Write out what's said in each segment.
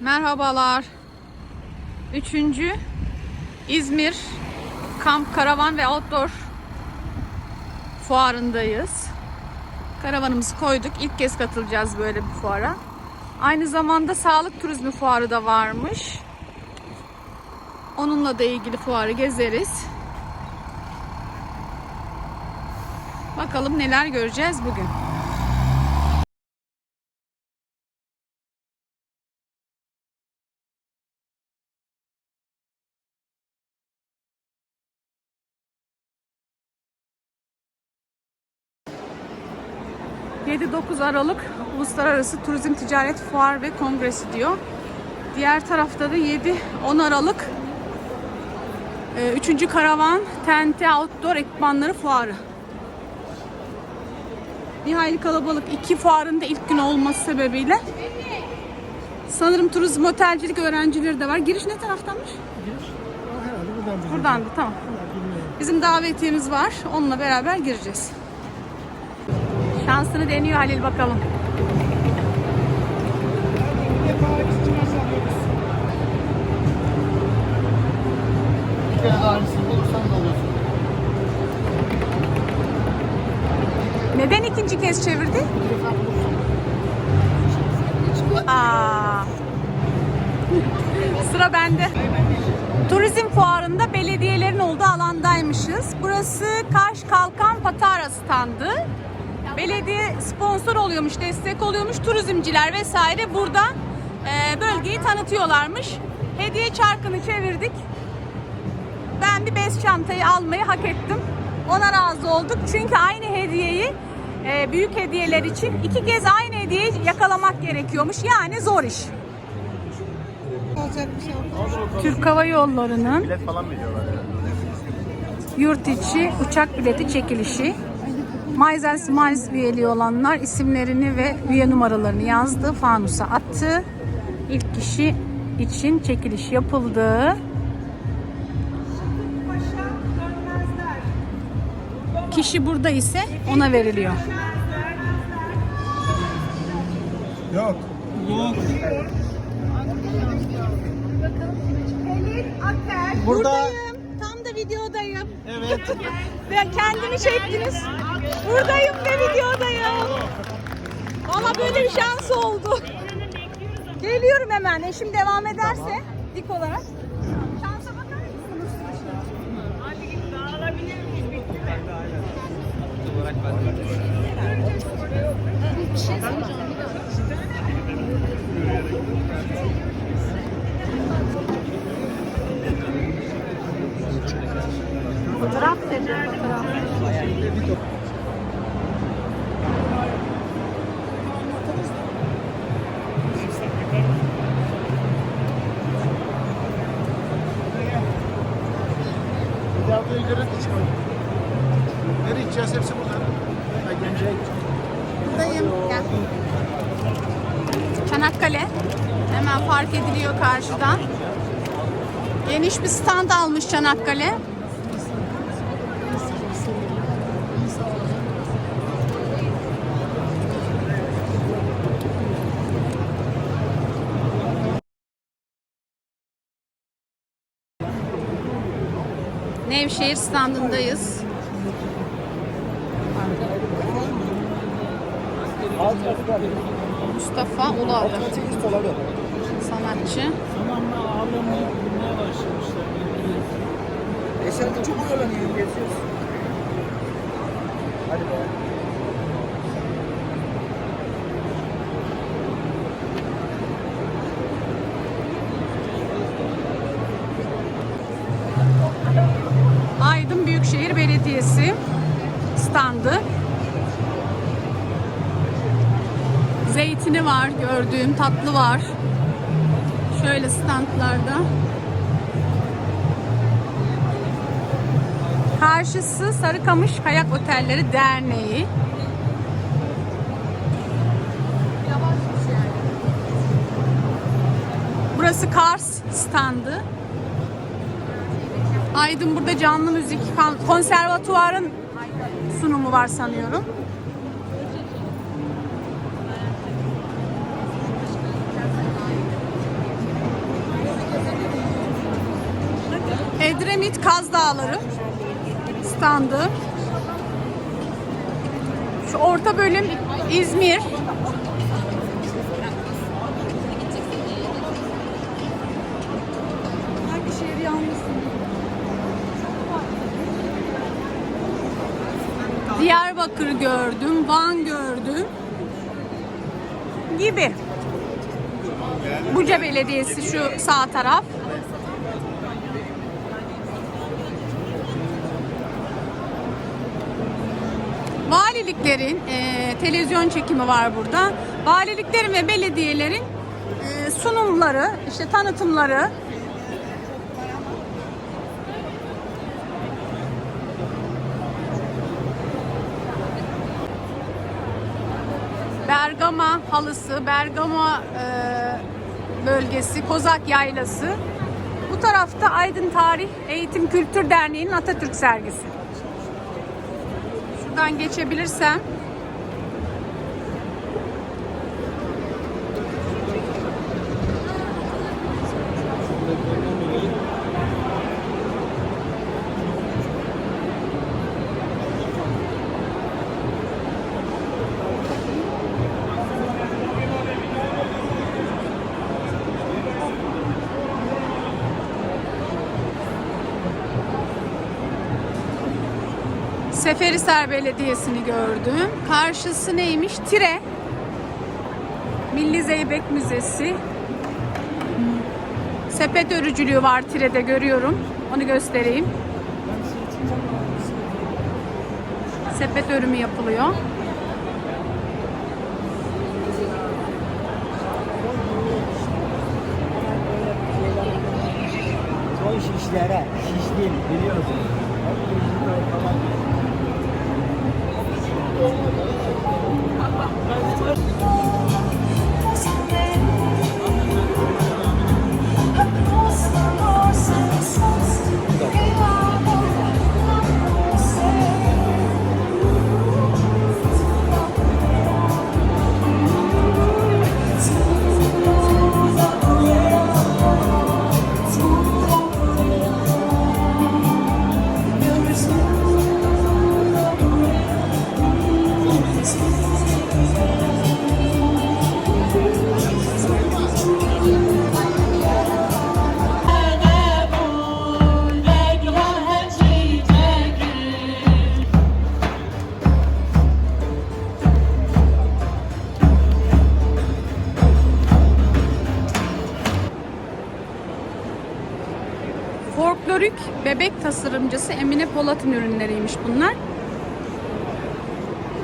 Merhabalar. Üçüncü İzmir Kamp Karavan ve Outdoor fuarındayız. Karavanımızı koyduk. İlk kez katılacağız böyle bir fuara. Aynı zamanda sağlık turizmi fuarı da varmış. Onunla da ilgili fuarı gezeriz. Bakalım neler göreceğiz bugün. ...7-9 Aralık Uluslararası Turizm Ticaret Fuar ve Kongresi diyor. Diğer tarafta da 7-10 Aralık... e, 3. Karavan TNT Outdoor Ekipmanları Fuarı. Bir hayli kalabalık. iki fuarın da ilk günü olması sebebiyle. Sanırım turizm otelcilik öğrencileri de var. Giriş ne taraftanmış? Herhalde buradan. Buradan da tamam. Bizim davetiyemiz var. Onunla beraber gireceğiz. Şansını deniyor Halil bakalım. Neden ikinci kez çevirdi? Aa. Sıra bende. Turizm fuarında belediyelerin olduğu alandaymışız. Burası Kaş Kalkan Patara standı. Belediye sponsor oluyormuş, destek oluyormuş. Turizmciler vesaire burada e, bölgeyi tanıtıyorlarmış. Hediye çarkını çevirdik. Ben bir bez çantayı almayı hak ettim. Ona razı olduk. Çünkü aynı hediyeyi e, büyük hediyeler için iki kez aynı hediyeyi yakalamak gerekiyormuş. Yani zor iş. Türk Hava Yolları'nın Bilet falan veriyorlar yani. yurt içi uçak bileti çekilişi. Myzel Smiles üyeliği olanlar isimlerini ve üye numaralarını yazdı. Fanusa attı. İlk kişi için çekiliş yapıldı. Kişi burada ise ona veriliyor. Yok. Burada Tam da videodayım. evet. Ve kendimi çektiniz. Buradayım ve videodayım. Valla böyle bir şans oldu. Geliyorum hemen. Eşim devam ederse dik olarak. Şansa bakar mısınız? Fotoğraf dedi fotoğraf. Bir daha buraya göre de çıkalım. Nereye gideceğiz? Hepsi burada. Ha, Gemce'ye. Buradayım. Çanakkale. Hemen fark ediliyor karşıdan. Geniş bir stand almış Çanakkale. Nevşehir standındayız. Mustafa Uluadı. Sanatçı. Zamanla ağırlamayı bulmaya başlamışlar. Eserde çok öğreniyor. Geziyoruz. Hadi be. Aydın Büyükşehir Belediyesi standı. Zeytini var gördüğüm, tatlı var. Şöyle standlarda. Karşısı Sarıkamış Kayak Otelleri Derneği. Burası Kars standı. Aydın burada canlı müzik konservatuvarın sunumu var sanıyorum. Edremit Kaz Dağları standı. Şu orta bölüm İzmir. Diyarbakır gördüm, Van gördüm. Gibi. Buca Belediyesi şu sağ taraf. Valiliklerin e, televizyon çekimi var burada. Valiliklerin ve belediyelerin e, sunumları, işte tanıtımları. Bergama halısı, Bergama e, bölgesi, Kozak Yaylası. Bu tarafta Aydın Tarih Eğitim Kültür Derneği'nin Atatürk sergisi. Şuradan geçebilirsem. Seferihisar Belediyesi'ni gördüm. Karşısı neymiş? Tire. Milli Zeybek Müzesi. Sepet örücülüğü var Tire'de görüyorum. Onu göstereyim. Sepet örümü yapılıyor. Son şişlere, şişliğim biliyorsun. Folklorik bebek tasarımcısı Emine Polat'ın ürünleriymiş bunlar.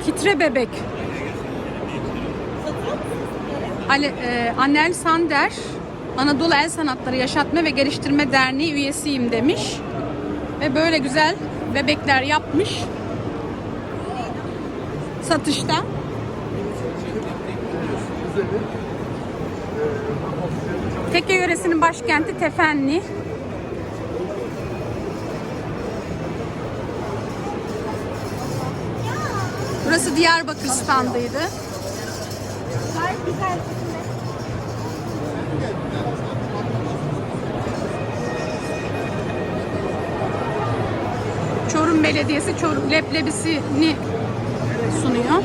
Kitre bebek. Ale, e, Anel Sander Anadolu El Sanatları Yaşatma ve Geliştirme Derneği üyesiyim demiş. Ve böyle güzel bebekler yapmış. Satışta. Tekke yöresinin başkenti Tefenli. Burası Diyarbakır standıydı. Çorum Belediyesi Çorum leblebisini sunuyor.